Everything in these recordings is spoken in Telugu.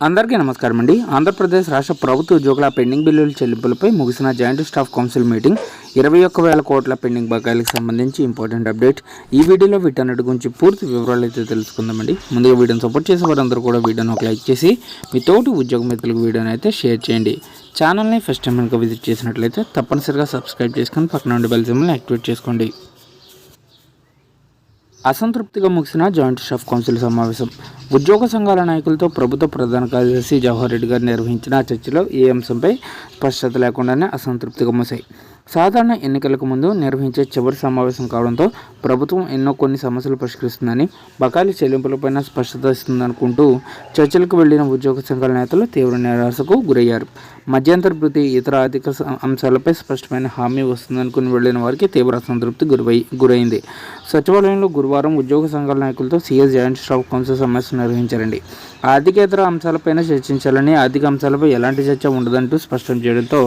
అందరికీ నమస్కారం అండి. ఆంధ్రప్రదేశ్ రాష్ట్ర ప్రభుత్వ ఉద్యోగుల పెండింగ్ బిల్లుల చెల్లింపులపై ముగిసిన జాయింట్ స్టాఫ్ కౌన్సిల్ మీటింగ్ ఇరవై ఒక్క వేల కోట్ల పెండింగ్ బకాయిలకు సంబంధించి ఇంపార్టెంట్ అప్డేట్. ఈ వీడియోలో వీటన్నిటి గురించి పూర్తి వివరాలు అయితే తెలుసుకుందామండి. ముందుగా వీడియోని సపోర్ట్ చేసే వారందరూ కూడా వీడియోని ఒక లైక్ చేసి మీ తోటి ఉద్యోగ మిత్రులకు వీడియోని అయితే షేర్ చేయండి. ఛానల్ని ఫస్ట్ టైం కనుక విజిట్ చేసినట్లయితే తప్పనిసరిగా సబ్స్క్రైబ్ చేసుకొని పక్కన ఉండే బెల్ యాక్టివేట్ చేసుకోండి. అసంతృప్తిగా ముగిసిన జాయింట్ స్టాఫ్ కౌన్సిల్ సమావేశం. ఉద్యోగ సంఘాల నాయకులతో ప్రభుత్వ ప్రధాన కార్యదర్శి జవహర్ రెడ్డి గారు నిర్వహించిన చర్చలో ఈ అంశంపై స్పష్టత లేకుండానే అసంతృప్తిగా ముసాయి సాధారణ ఎన్నికలకు ముందు నిర్వహించే చివరి సమావేశం కావడంతో ప్రభుత్వం ఎన్నో కొన్ని సమస్యలు పరిష్కరిస్తుందని బకాయిల చెల్లింపులపైన స్పష్టత ఇస్తుందనుకుంటూ చర్చలకు వెళ్ళిన ఉద్యోగ సంఘాల నేతలు తీవ్ర నిరాశకు గురయ్యారు. మధ్యంతర భృతి ఇతర ఆర్థిక అంశాలపై స్పష్టమైన హామీ వస్తుందనుకుని వెళ్ళిన వారికి తీవ్ర అసంతృప్తి గురై గురైంది. సచివాలయంలో గురువారం ఉద్యోగ సంఘాల నాయకులతో సీఎస్ జాయింట్ స్టాఫ్ కౌన్సిల్ సమావేశం నిర్వహించారండి. ఆర్థికేతర అంశాలపైన చర్చించాలని ఆర్థిక అంశాలపై ఎలాంటి చర్చ ఉండదంటూ స్పష్టం చేయడంతో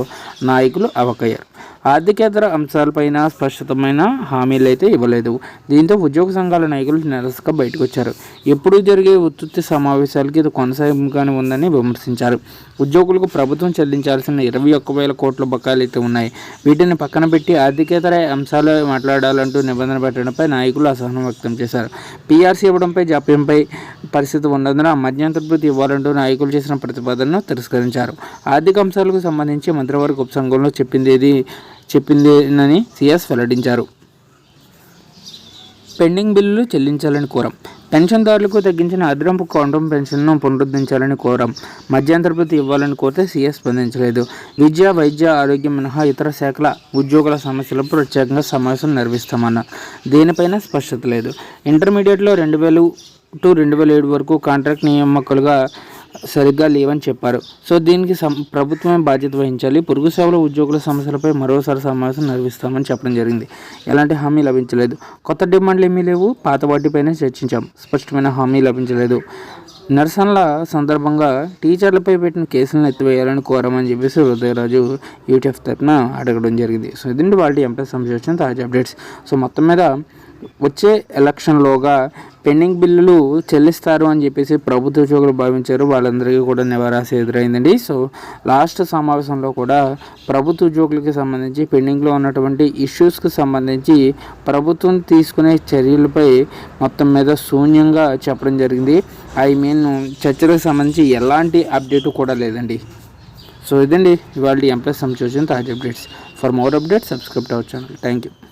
నాయకులు అవకయ్యారు. ఆర్థికేతర అంశాలపైన స్పష్టతమైన హామీలు అయితే ఇవ్వలేదు. దీంతో ఉద్యోగ సంఘాల నాయకులు నిరసగా బయటకు వచ్చారు ఎప్పుడూ జరిగే ఉత్పత్తి సమావేశాలకి ఇది కొనసాగింపుగానే ఉందని విమర్శించారు. ఉద్యోగులకు ప్రభుత్వం చెల్లించాల్సిన ఇరవై ఒక్క వేల కోట్ల బకాయిలు అయితే ఉన్నాయి. వీటిని పక్కన పెట్టి ఆర్థికేతర అంశాలు మాట్లాడాలంటూ నిబంధన పెట్టడంపై నాయకులు అసహనం వ్యక్తం చేశారు. పీఆర్సీ ఇవ్వడంపై జాప్యంపై పరిస్థితి ఉన్నందున మధ్యంతర ఇవ్వాలంటూ నాయకులు చేసిన ప్రతిపాదనను తిరస్కరించారు. ఆర్థిక అంశాలకు సంబంధించి మంత్రివర్గ ఉపసంఘంలో చెప్పింది ఏది చెప్పిందేనని సిఎస్ వెల్లడించారు. పెండింగ్ బిల్లులు చెల్లించాలని కోరం. పెన్షన్దారులకు తగ్గించిన అదనపు కౌంటం పెన్షన్ను పునరుద్ధరించాలని కోరాం. మధ్యంతర ఇవ్వాలని కోరితే సీఎస్ స్పందించలేదు. విద్య వైద్య ఆరోగ్యం మినహా ఇతర శాఖల ఉద్యోగుల సమస్యలపై ప్రత్యేకంగా సమావేశం నిర్వహిస్తామన్నారు దీనిపైన స్పష్టత లేదు. ఇంటర్మీడియట్లో రెండు వేలు టు రెండు వేల ఏడు వరకు కాంట్రాక్ట్ నియామకాలుగా సరిగ్గా లేవని చెప్పారు. సో దీనికి సం ప్రభుత్వమే బాధ్యత వహించాలి. పొరుగు సేవల ఉద్యోగుల సమస్యలపై మరోసారి సమావేశం నిర్వహిస్తామని చెప్పడం జరిగింది. ఎలాంటి హామీ లభించలేదు. కొత్త డిమాండ్లు ఏమీ లేవు. పాత వాటిపైనే చర్చించాం. స్పష్టమైన హామీ లభించలేదు. నిరసనల సందర్భంగా టీచర్లపై పెట్టిన కేసులను ఎత్తివేయాలని కోరామని చెప్పేసి ఉదయరాజు యూటీఎఫ్ తరఫున అడగడం జరిగింది. సో ఇదండి వాళ్ళ ఎంప్లాయ్ సంబంధించిన తాజా అప్డేట్స్. సో మొత్తం మీద వచ్చే ఎలక్షన్లోగా పెండింగ్ బిల్లులు చెల్లిస్తారు అని చెప్పేసి ప్రభుత్వ ఉద్యోగులు భావించారు. వాళ్ళందరికీ కూడా నివారాశ ఎదురైందండి. సో లాస్ట్ సమావేశంలో కూడా ప్రభుత్వ ఉద్యోగులకి సంబంధించి పెండింగ్లో ఉన్నటువంటి ఇష్యూస్కి సంబంధించి ప్రభుత్వం తీసుకునే చర్యలపై మొత్తం మీద శూన్యంగా చెప్పడం జరిగింది. ఐ మీన్ చర్చలకు సంబంధించి ఎలాంటి అప్డేట్ కూడా లేదండి. సో ఇదండి ఇవాళ ఎంప్లాయ్ సంబంధించిన తాజా updates. For more updates subscribe our channel thank you